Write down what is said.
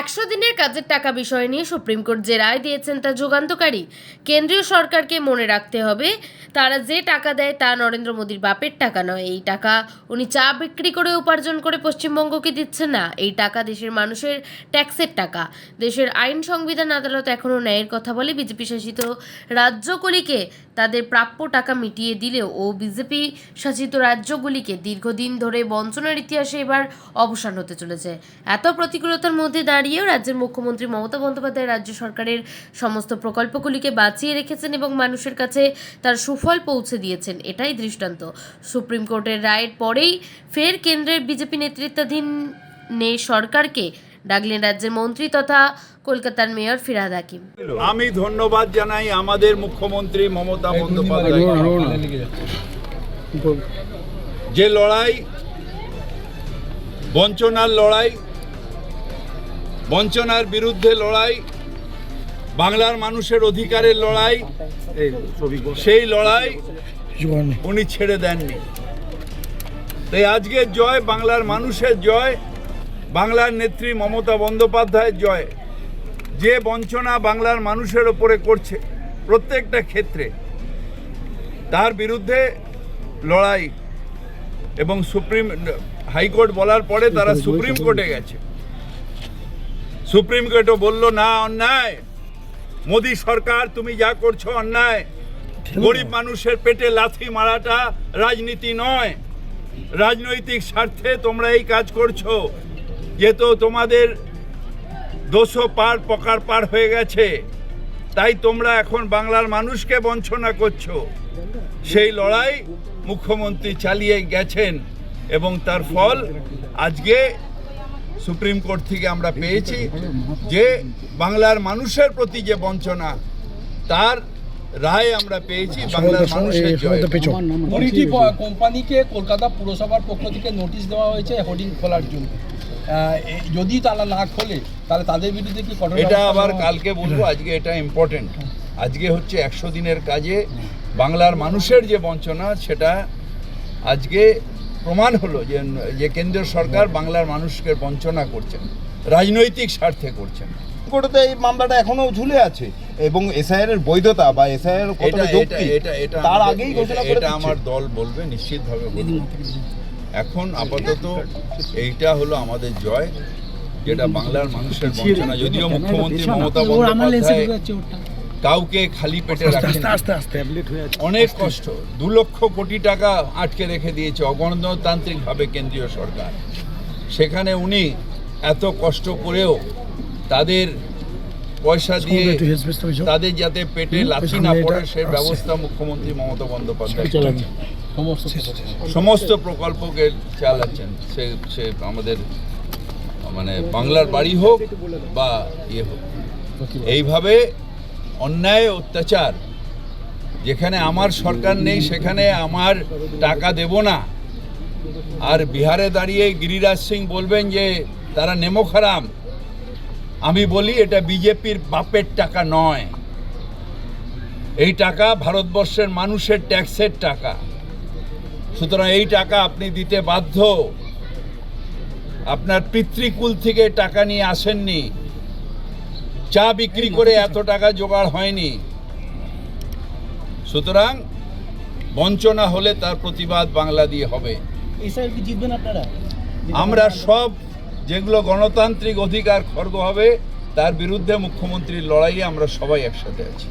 একশো দিনের কাজের টাকা বিষয় নিয়ে সুপ্রিম কোর্ট যে রায় দিয়েছেন তা যুগান্তকারী। কেন্দ্রীয় সরকারকে মনে রাখতে হবে, তারা যে টাকা দেয় তা নরেন্দ্র মোদীর বাপের টাকা নয়। এই টাকা উনি চা বিক্রি করে উপার্জন করে পশ্চিমবঙ্গকে দিচ্ছেন না। এই টাকা দেশের মানুষের ট্যাক্সের টাকা। দেশের আইন সংবিধান আদালত এখনও ন্যায়ের কথা বলে বিজেপি শাসিত রাজ্যগুলিকে তাদের প্রাপ্য টাকা মিটিয়ে দিলেও ও বিজেপি শাসিত রাজ্যগুলিকে দীর্ঘদিন ধরে বঞ্চনার ইতিহাসে এবার অবসান হতে চলেছে। এত প্রতিকূলতার মধ্যে দাঁড়িয়েও রাজ্যের মুখ্যমন্ত্রী মমতা বন্দ্যোপাধ্যায় রাজ্য সরকারের সমস্ত প্রকল্পগুলিকে বাঁচিয়ে রেখেছেন এবং মানুষের কাছে তার সুফল পৌঁছে দিয়েছেন, এটাই দৃষ্টান্ত। সুপ্রিম কোর্টের রায়ের পরেই ফের কেন্দ্রের বিজেপি নেতৃত্বাধীন নে সরকারকে ডাকলেন রাজ্যের মন্ত্রী তথা কলকাতার মেয়র ফিরহাদ হাকিম। আমি ধন্যবাদ জানাই আমাদের মুখ্যমন্ত্রী মমতা বন্দ্যোপাধ্যায়। যে লড়াই, বঞ্চনার লড়াই, বঞ্চনার বিরুদ্ধে লড়াই, বাংলার মানুষের অধিকারের লড়াই, সেই লড়াই উনি ছেড়ে দেননি। তাই আজকের জয় বাংলার মানুষের জয় বাংলার নেত্রী মমতা বন্দ্যোপাধ্যায়ের জয় যে বঞ্চনা বাংলার মানুষের ওপরে করছে প্রত্যেকটা ক্ষেত্রে তার বিরুদ্ধে লড়াই এবং সুপ্রিম হাইকোর্ট বলার পরে তারা সুপ্রিম কোর্টে গেছে। সুপ্রিম কোর্টও বলল না অন্যায়। মোদী সরকার তুমি যা করছ অন্যায়। গরিব মানুষের পেটে লাথি মারাটা রাজনীতি নয়। রাজনৈতিক স্বার্থে তোমরা এই কাজ করছ। যেহেতু তোমাদের দোষো পার পকার পার হয়ে গেছে তাই তোমরা এখন বাংলার মানুষকে বঞ্চনা করছ। সেই লড়াই মুখ্যমন্ত্রী চালিয়ে গেছেন এবং তার ফল আজকে সুপ্রিম কোর্ট থেকে আমরা পেয়েছি যে বাংলার মানুষের প্রতি যে বঞ্চনা তার রায় আমরা পেয়েছি বাংলার মানুষের জয়। কোম্পানিকে কলকাতা পুরসভার পক্ষ থেকে নোটিশ দেওয়া হয়েছে হোর্ডিং খোলার জন্য। যদি তারা না খোলে তাহলে তাদের বিরুদ্ধে কি কঠোর এটা আবার কালকে বলব আজকে এটা ইম্পর্টেন্ট আজকে হচ্ছে একশো দিনের কাজে বাংলার মানুষের যে বঞ্চনা সেটা আজকে প্রমাণ হলো যে যে কেন্দ্রীয় সরকার বাংলার মানুষকে বঞ্চনা করছেন রাজনৈতিক স্বার্থে করছেন। কোর্টে এই মামলাটা এখনও ঝুলে আছে এবং এসআইআর এর বৈধতা বা এসআইআর কতটা যৌক্তিক এটা এটা তার আগেই এটা- ঘোষণা করে এটা আমার দল বলবে নিশ্চিতভাবে বলবে। এখন আপাতত এইটা হলো আমাদের জয় যেটা বাংলার মানুষের বঞ্চনা। যদিও মুখ্যমন্ত্রী মমতা বন্দ্যোপাধ্যায় কাউকে খালি পেটে রাখেন অনেক কষ্ট। দু লক্ষ কোটি টাকা আটকে রেখে দিয়েছে অগণতান্ত্রিকভাবে কেন্দ্রীয় সরকার। সেখানে উনি এত কষ্ট করেও তাদের পয়সা দিয়ে তাদের যাতে পেটে লাথি না পড়ে সে ব্যবস্থা মুখ্যমন্ত্রী মমতা বন্দ্যোপাধ্যায় সমস্ত প্রকল্প। সমস্ত প্রকল্পকে চালাচ্ছেন। সে সে আমাদের মানে বাংলার বাড়ি হোক বা ইয়ে হোক। এইভাবে অন্যায় অত্যাচার যেখানে আমার সরকার নেই সেখানে আমার টাকা দেব না। আর বিহারে দাঁড়িয়ে গিরিরাজ সিং বলবেন যে তারা নেমোখারাম আমি বলি এটা বিজেপির বাপের টাকা নয়। এই টাকা ভারতবর্ষের মানুষের ট্যাক্সের টাকা। সুতরাং এই টাকা আপনি দিতে বাধ্য। আপনার পিতৃকুল থেকে টাকা নিয়ে আসেননি। চা বিক্রি করে এত টাকা জোগাড় হয়নি। সুতরাং বঞ্চনা হলে তার প্রতিবাদ বাংলা দিয়ে হবে। আমরা সব যেগুলো গণতান্ত্রিক অধিকার খর্গ হবে তার বিরুদ্ধে মুখ্যমন্ত্রীর লড়াইয়ে আমরা সবাই একসাথে আছি।